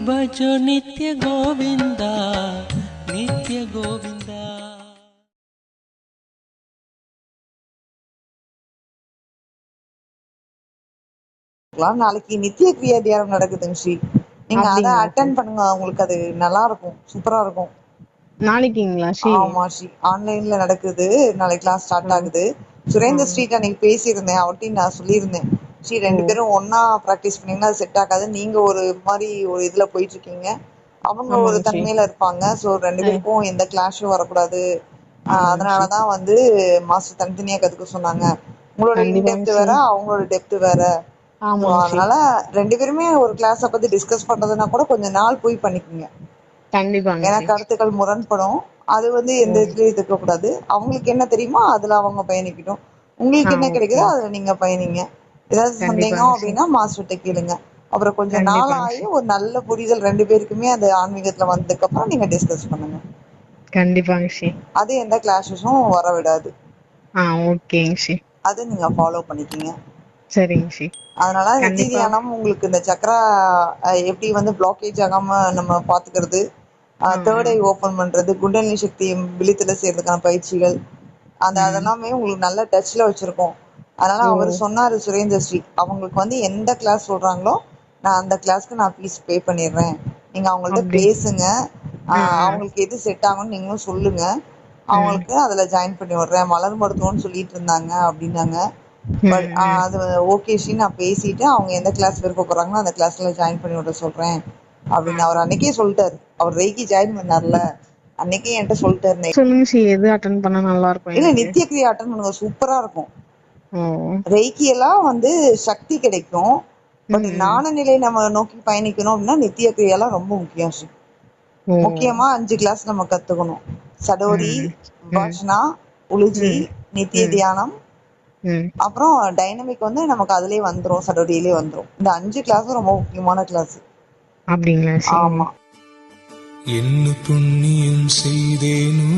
भजो नित्य गोविन्दा नित्य गोविन्दा நாளைக்கு நித்திய கிரியா தியானம் நடக்குதுங்க ஸ்ரீ. நீங்க அத அட்டன் பண்ணுங்க உங்களுக்கு அது நல்லா இருக்கும் சூப்பரா இருக்கும். நாளைக்குங்களா ஸ்ரீ? ஆமா ஸ்ரீ. ஆன்லைன்ல நடக்குது நாளைக்கு கிளாஸ் ஸ்டார்ட் ஆகுது. சுரேந்திர ஸ்ரீட் அன்னைக்கு பேசியிருந்தேன் அவர்கிட்ட நான் சொல்லியிருந்தேன். ஸ்ரீ ரெண்டு பேரும் ஒண்ணா ப்ராக்டிஸ் பண்ணீங்கன்னா அது செட் ஆகாது. நீங்க ஒரு மாதிரி ஒரு இதுல போயிட்டு இருக்கீங்க அவங்க ஒரு தன்மையில இருப்பாங்க. சோ ரெண்டு பேருக்கும் எந்த கிளாஷும் வரக்கூடாது. அதனாலதான் வந்து மாஸ்டர் தனித்தனியா கத்துக்க சொன்னாங்க. உங்களோட ஸ்ரீ வேற அவங்களோட டெப்த் வேற. அதனால ரெண்டு பேருமே ஒரு கிளாஸை பத்தி டிஸ்கஸ் பண்றதுனா கூட கொஞ்ச நாள் போய் பண்ணிக்கோங்க. கண்டிப்பாங்க ஏன்னா கருத்துக்கள் முரண்படும். அது வந்து எந்த இதுலயும் இருக்க கூடாது அவங்களுக்கு என்ன தெரியுமோ அதுல அவங்க பயணிக்கட்டும். உங்களுக்கு என்ன கிடைக்குதோ அதுல நீங்க பயணிங்க. ஏதாவது சந்தேகம் அப்படின்னா மாஸ்டர்கிட்ட கேளுங்க. அப்புறம் கொஞ்ச நாள் ஆகி ஒரு நல்ல புரிதல் ரெண்டு பேருக்குமே அந்த ஆன்மீகத்துல வந்ததுக்கு அப்புறம் நீங்க டிஸ்கஸ் பண்ணுங்க. கண்டிப்பாங்க ஸ்ரீ அது எந்த கிளாஸஸும் வர விடாது. ஆ ஓகேங்க ஸ்ரீ அது நீங்க ஃபாலோ பண்ணிக்கிங்க. சரிங்க ஸ்ரீ அதனால தியானம் உங்களுக்கு இந்த சக்கரா எப்படி வந்து பிளாக்கேஜ் ஆகாம நம்ம பாத்துக்கிறது தேர்ட் ஐ ஓபன் பண்றது குண்டலினி சக்தி விழித்துல செய்யறதுக்கான பயிற்சிகள் அந்த அதெல்லாமே உங்களுக்கு நல்ல டச்ல வச்சிருக்கோம். அதனால அவர் சொன்னாரு சுரேந்தர் ஸ்ரீ அவங்களுக்கு வந்து எந்த கிளாஸ் சொல்றாங்களோ நான் அந்த கிளாஸ்க்கு நான் ஃபீஸ் பே பண்ணிடுறேன். நீங்க அவங்கள்ட்ட பேசுங்க. அவங்களுக்கு எது செட் ஆகும்னு நீங்களும் சொல்லுங்க. அவங்களுக்கு அதுல ஜாயின் பண்ணி விடுறேன். மலர் மருத்துவம்னு சொல்லிட்டு இருந்தாங்க அப்படின்னாங்க. பட் அது ஓகே ஸ்ரீ நான் பேசிட்டு அவங்க எந்த கிளாஸ் விருப்பப்படுறாங்களோ அந்த கிளாஸ்ல ஜாயின் பண்ணி விட சொல்றேன். அப்படின்னு அவர் அன்னைக்கே சொல்லிட்டாரு. அவர் ரெய்கி ஜாயின் பண்ணார்ல. அன்னைக்கே என்கிட்ட சொல்லிட்டாரு. சொல்லுங்க ஸ்ரீ எது அட்டன் பண்ணா நல்லா இருக்கும் இல்ல நித்திய கிரியா அட்டன் பண்ணுங்க. சூப்பரா இருக்கும். ஓ ரெய்கி எல்லாம் வந்து சக்தி கிடைக்கும். பட் ஞான நிலை நம்ம நோக்கி பயணிக்கணும் அப்படின்னா நித்திய கிரியாலாம் ரொம்ப முக்கியம் முக்கியமா அஞ்சு கிளாஸ் நம்ம கத்துக்கணும். சடோரி உலுஜி ம். நித்திய தியானம். அப்புறம் டைனமிக் வந்து நமக்கு அதுலயே வந்துரும் சடோரியிலே வந்துரும். இந்த அஞ்சு கிளாஸும் ரொம்ப முக்கியமான கிளாஸ் அப்படிங்களா ஆமா. என்ன புண்ணியம் செய்தேனோ